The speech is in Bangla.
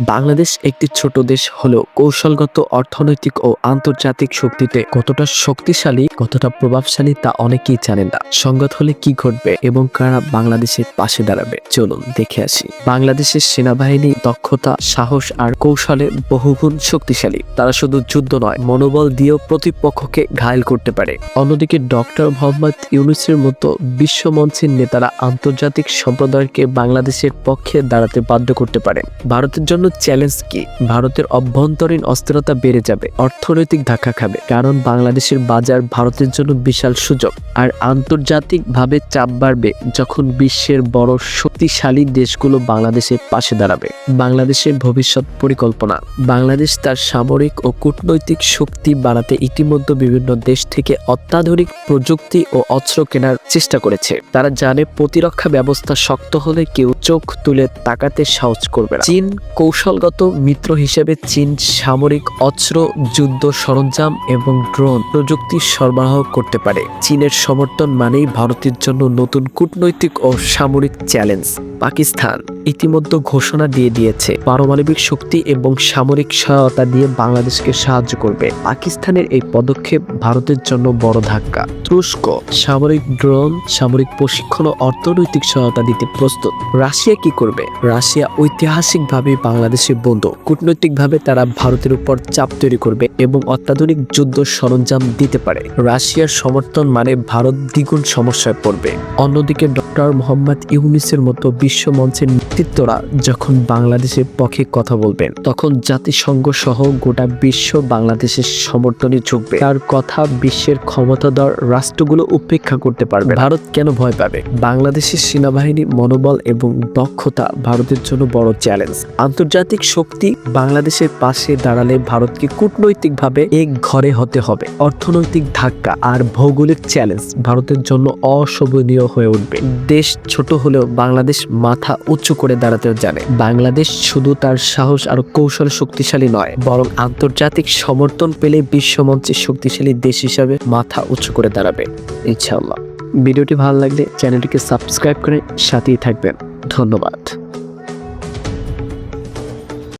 বাংলাদেশ একটি ছোট দেশ হলেও কৌশলগত, অর্থনৈতিক ও আন্তর্জাতিক শক্তিতে কতটা শক্তিশালী, কতটা প্রভাবশালী তা অনেকেই জানেন না। সংঘাত হলে কি ঘটবে এবং কারা বাংলাদেশের পাশে দাঁড়াবে? চলুন দেখে আসি। বাংলাদেশের সেনাবাহিনী দক্ষতা, সাহস আর কৌশলে বহুগুণ শক্তিশালী। তারা শুধু যুদ্ধ নয়, মনোবল দিয়েও প্রতিপক্ষকে ঘায়ল করতে পারে। অন্যদিকে ডক্টর মোহাম্মদ ইউনুসের মতো বিশ্বমঞ্চের নেতারা আন্তর্জাতিক সম্প্রদায়কে বাংলাদেশের পক্ষে দাঁড়াতে বাধ্য করতে পারে। ভারতের জন্য চ্যালেঞ্জ কি? ভারতের অভ্যন্তরীণ অস্থিরতা বেড়ে যাবে, অর্থনৈতিক ধাক্কা খাবে, কারণ বাংলাদেশের বাজার ভারতের জন্য বিশাল সুযোগ। আর আন্তর্জাতিকভাবে চাপ বাড়বে যখন বিশ্বের বড় শক্তিশালী দেশগুলো বাংলাদেশের পাশে দাঁড়াবে। বাংলাদেশের ভবিষ্যৎ পরিকল্পনা। বাংলাদেশ তার সামরিক ও কূটনৈতিক শক্তি বাড়াতে ইতিমধ্যে বিভিন্ন দেশ থেকে অত্যাধুনিক প্রযুক্তি ও অস্ত্র কেনার চেষ্টা করেছে। তারা জানে প্রতিরক্ষা ব্যবস্থা শক্ত হলে কেউ চোখ তুলে তাকাতে সাহস করবে চীন কৌশলগত মিত্র হিসেবে চীন সামরিক অস্ত্র, যুদ্ধ সরঞ্জাম এবং ড্রোন প্রযুক্তি সরবরাহ করতে পারে। চীনের সমর্থন মানেই ভারতের জন্য নতুন কূটনৈতিক ও সামরিক চ্যালেঞ্জ, পাকিস্তান। ইতিমধ্যে ঘোষণা দিয়ে দিয়েছে, পারমাণবিক শক্তি এবং সামরিক সহায়তা দিয়ে বাংলাদেশকে সাহায্য করবে। পাকিস্তানের এই পদক্ষেপ ভারতের জন্য বড় ধাক্কা। তুরস্ক, সামরিক ড্রোন, সামরিক প্রশিক্ষণ ও অর্থনৈতিক সহায়তা দিতে প্রস্তুত। রাশিয়া কি করবে? রাশিয়া ঐতিহাসিকভাবে বাংলাদেশের বন্ধু। কূটনৈতিকভাবে তারা ভারতের উপর চাপ তৈরি করবে এবং অত্যাধুনিক যুদ্ধ সরঞ্জাম দিতে পারে। রাশিয়ার সমর্থন মানে ভারত দ্বিগুণ সমস্যায় পড়বে। অন্যদিকে ডক্টর মোহাম্মদ ইউনিসের মতো বিশ্ব মঞ্চের নেতৃত্বরা যখন বাংলাদেশের পক্ষে কথা বলবেন, তখন জাতিসংঘ সহ গোটা বিশ্ব বাংলাদেশের সমর্থনে ঝুঁকবে। তার কথা বিশ্বের ক্ষমতাধর রাষ্ট্রগুলো উপেক্ষা করতে পারবে। ভারত কেন ভয় পাবে? বাংলাদেশের সেনাবাহিনী মনোবল এবং দক্ষতা ভারতের জন্য বড় চ্যালেঞ্জ। আন্তর্জাতিক শক্তি বাংলাদেশের পাশে দাঁড়ালে ভারতকে কূটনৈতিকভাবে এক ঘরে হতে হবে। অর্থনৈতিক ধাক্কা আর ভৌগোলিক চ্যালেঞ্জ ভারতের জন্য অশোভনীয় হয়ে উঠবে। দেশ ছোট হলেও বাংলাদেশ মাথা উঁচু করে দাঁড়াতেও জানে। বাংলাদেশ শুধু তার সাহস আর কৌশল শক্তিশালী নয়, বরং আন্তর্জাতিক সমর্থন পেলে বিশ্বমঞ্চে শক্তিশালী দেশ হিসাবে মাথা উঁচু করে দাঁড়াবে, ইনশাআল্লাহ। ভিডিওটি ভালো লাগলে চ্যানেলটিকে সাবস্ক্রাইব করে সাথেই থাকবেন। ধন্যবাদ।